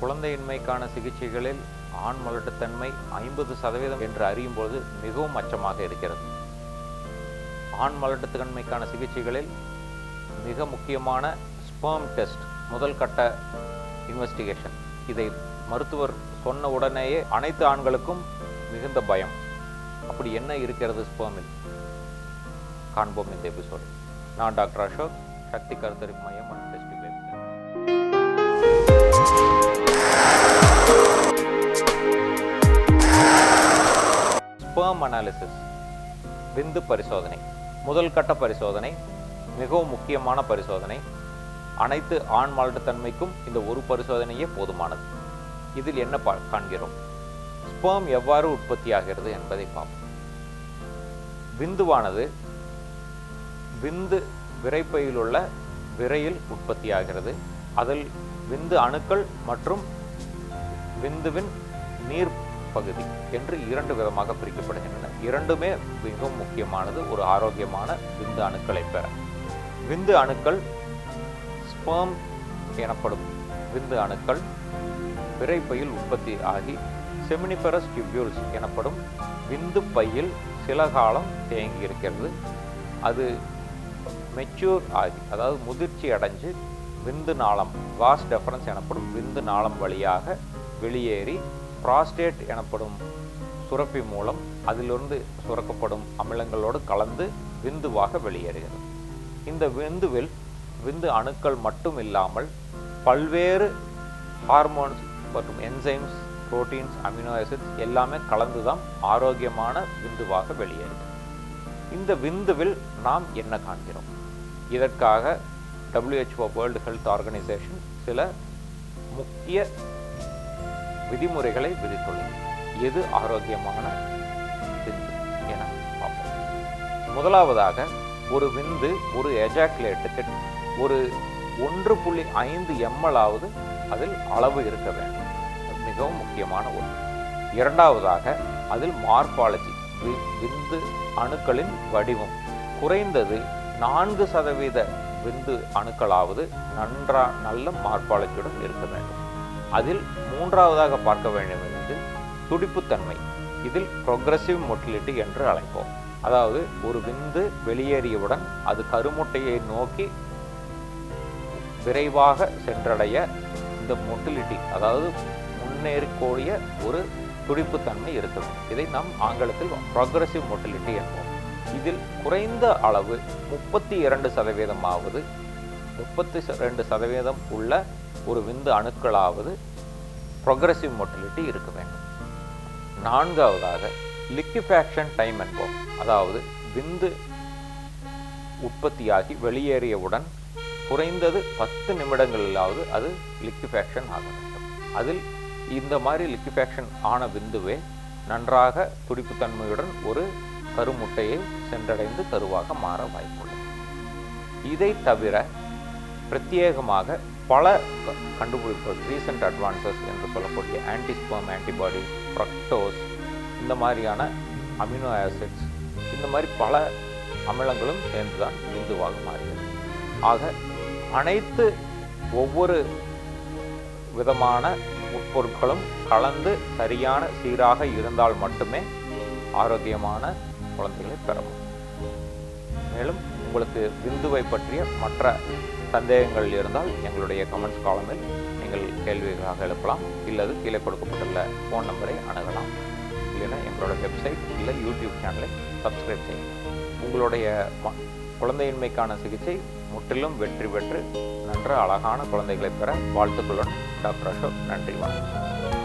குழந்தையின்மைக்கான சிகிச்சைகளில் ஆண் மலட்டுத்தன்மை ஐம்பது சதவீதம் என்று அறியும் பொழுது மிகவும் அச்சமாக இருக்கிறது. ஆண் மலட்டுத்தன்மைக்கான சிகிச்சைகளில் மிக முக்கியமான ஸ்பேம் டெஸ்ட் முதல் கட்ட இன்வெஸ்டிகேஷன் இதை மருத்துவர் சொன்ன உடனேயே அனைத்து ஆண்களுக்கும் மிகுந்த பயம். அப்படி என்ன இருக்கிறது ஸ்பேமில் காண்போம் இந்த எபிசோடு நான் டாக்டர் அசோக் சக்தி கருத்தரிப்பு மையம் மற்றும் ஸ்பெர்ம் அனாலிசிஸ் விந்து பரிசோதனை முதல் கட்ட பரிசோதனை மிகவும் முக்கியமான பரிசோதனை. அனைத்து ஆண் மால்ட்டுத்தன்மைக்கும் இந்த ஒரு பரிசோதனையே போதுமானது. இதில் என்ன பா- காண்கிறோம்? ஸ்பேம் எவ்வாறு உற்பத்தியாகிறது என்பதை பார்ப்போம். விந்துவானது விந்து விரைப்பையில் உள்ள விரையில் உற்பத்தியாகிறது. அதில் விந்து அணுக்கள் மற்றும் விந்துவின் நீர் பகுதி என்று இரண்டு விதமாக பிரிக்கப்படுகின்றன. இரண்டுமே மிகவும் முக்கியமானது. ஒரு ஆரோக்கியமான விந்து அணுக்களை பெற. விந்து அணுக்கள் ஸ்பேம் எனப்படும் விந்து அணுக்கள் விரைப்பையில் உற்பத்தி ஆகி செமினிஃபரஸ் டிபியூல்ஸ் எனப்படும் விந்து பையில் சில காலம் தேங்கி இருக்கிறது. அது மெச்சூர் ஆகி அதாவது முதிர்ச்சி அடைஞ்சு விந்து நாளம் வாஸ் டெஃபரன்ஸ் எனப்படும் விந்து நாளம் வழியாக வெளியேறி புராஸ்டேட் எனப்படும் சுரப்பி மூலம் அதிலிருந்து சுரக்கப்படும் அமிலங்களோடு கலந்து விந்துவாக வெளியேறுகிறது. இந்த விந்துவில் விந்து அணுக்கள் மட்டும் இல்லாமல் பல்வேறு ஹார்மோன்ஸ் மற்றும் என்சைம்ஸ் புரோட்டீன்ஸ் அமினோ ஆசிட்ஸ் எல்லாமே கலந்து தான் ஆரோக்கியமான விந்துவாக வெளியேறுகிறது. இந்த விந்துவில் நாம் என்ன காண்கிறோம்? இதற்காக டபிள்யூஹெச்ஓ வேர்ல்டு ஹெல்த் ஆர்கனைசேஷன் சில முக்கிய விதிமுறைகளை விதித்துள்ளது. எது ஆரோக்கியமான விந்து என பார்ப்போம். முதலாவதாக ஒரு விந்து ஒரு எஜாக்குலேட்டுக்கு ஒரு ஒன்று புள்ளி ஐந்து எம்எலாவது அதில் அளவு இருக்க வேண்டும். மிகவும் முக்கியமான ஒன்று. இரண்டாவதாக அதில் மார்பாலஜி விந்து அணுக்களின் வடிவம். குறைந்தது நான்கு சதவீத விந்து அணுக்களாவது நன்றா நல்ல மார்பாலஜியுடன் இருக்க வேண்டும். அதில் மூன்றாவதாக பார்க்க வேண்டும் என்பது துடிப்புத்தன்மை. இதில் ப்ரொக்ரசிவ் மொட்டிலிட்டி என்று அழைப்போம். அதாவது ஒரு விந்து வெளியேறியவுடன் அது கருமுட்டையை நோக்கி விரைவாக சென்றடைய இந்த மொட்டிலிட்டி அதாவது முன்னேறக்கூடிய ஒரு துடிப்புத்தன்மை இருக்கும் இதை நாம் ஆங்கிலத்தில் ப்ரொக்ரஸிவ் மொட்டிலிட்டி என்போம். இதில் குறைந்த அளவு முப்பத்தி இரண்டு சதவீதமாவது முப்பத்தி ரெண்டு சதவீதம் உள்ள ஒரு விந்து அணுக்களாவது ப்ரொக்ரசிவ் மொட்டிலிட்டி இருக்க வேண்டும். நான்காவதாக லிக்யூஃபேக்ஷன் டைம் என்போம் அதாவது விந்து உற்பத்தியாகி வெளியேறியவுடன் குறைந்தது பத்து நிமிடங்களிலாவது அது லிக்யூஃபேக்ஷன் ஆக வேண்டும். அதில் இந்த மாதிரி லிக்யூஃபேக்ஷன் ஆன விந்துவே நன்றாக துடிப்புத்தன்மையுடன் ஒரு கருமுட்டையை சென்றடைந்து கருவாக மாற வாய்ப்புள்ளது. இதை தவிர பிரத்யேகமாக பல க- கண்டுபிடிப்புகள் ரீசெண்ட் அட்வான்சஸ் என்று சொல்லக்கூடிய ஆன்டிஸ்பம் ஆன்டிபாடி ப்ரக்டோஸ் இந்த மாதிரியான அமினோ ஆசிட்ஸ் இந்த மாதிரி பல அமிலங்களும் சேர்ந்துதான் விந்துவாக மாறுகிறது ஆக அனைத்து ஒவ்வொரு விதமான உட்பொருட்களும் கலந்து சரியான சீராக இருந்தால் மட்டுமே ஆரோக்கியமான குழந்தைகளை பெற முடியும். உங்களுக்கு விந்துவை பற்றிய மற்ற சந்தேகங்கள் இருந்தால் எங்களுடைய கமெண்ட்ஸ் காலமில் நீங்கள் கேள்விகளாக எழுப்பலாம். இல்லது கீழே கொடுக்கப்பட்டுள்ள ஃபோன் நம்பரை அணுகலாம். இல்லைன்னா எங்களோட வெப்சைட் இல்லை யூடியூப் சேனலை சப்ஸ்கிரைப் செய்யுங்க. உங்களுடைய குழந்தையின்மைக்கான சிகிச்சை முற்றிலும் வெற்றி பெற்று நன்ற அழகான குழந்தைகளை பெற வாழ்த்துக்களுடன் டாக்டர் அசோக் நன்றி வணக்கம்.